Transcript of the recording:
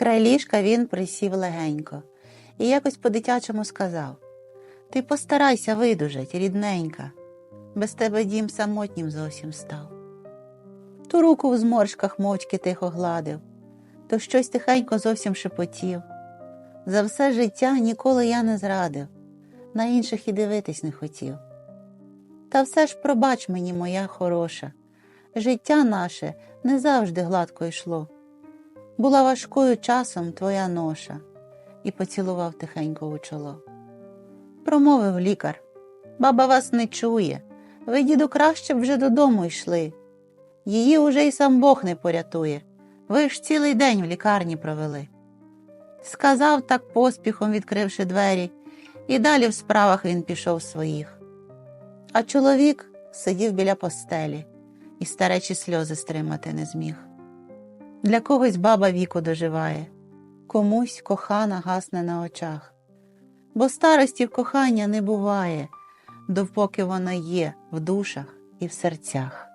край ліжка він присів легенько і якось по-дитячому сказав Ти постарайся видужать, рідненька, без тебе дім самотнім зовсім став. Ту руку в зморшках мовчки тихо гладив, то щось тихенько зовсім шепотів. За все життя ніколи я не зрадив, на інших і дивитись не хотів. Та все ж пробач мені, моя хороша, життя наше не завжди гладко йшло. Була важкою часом твоя ноша, і поцілував тихенько у чоло. Промовив лікар, баба вас не чує, ви, діду, краще б вже додому йшли. Її уже й сам Бог не порятує. Ви ж цілий день в лікарні провели. Сказав так поспіхом, відкривши двері, і далі в справах він пішов своїх. А чоловік сидів біля постелі і старечі сльози стримати не зміг. Для когось баба віку доживає, комусь кохана гасне на очах, бо старості в кохання не буває, допоки вона є в душах і в серцях.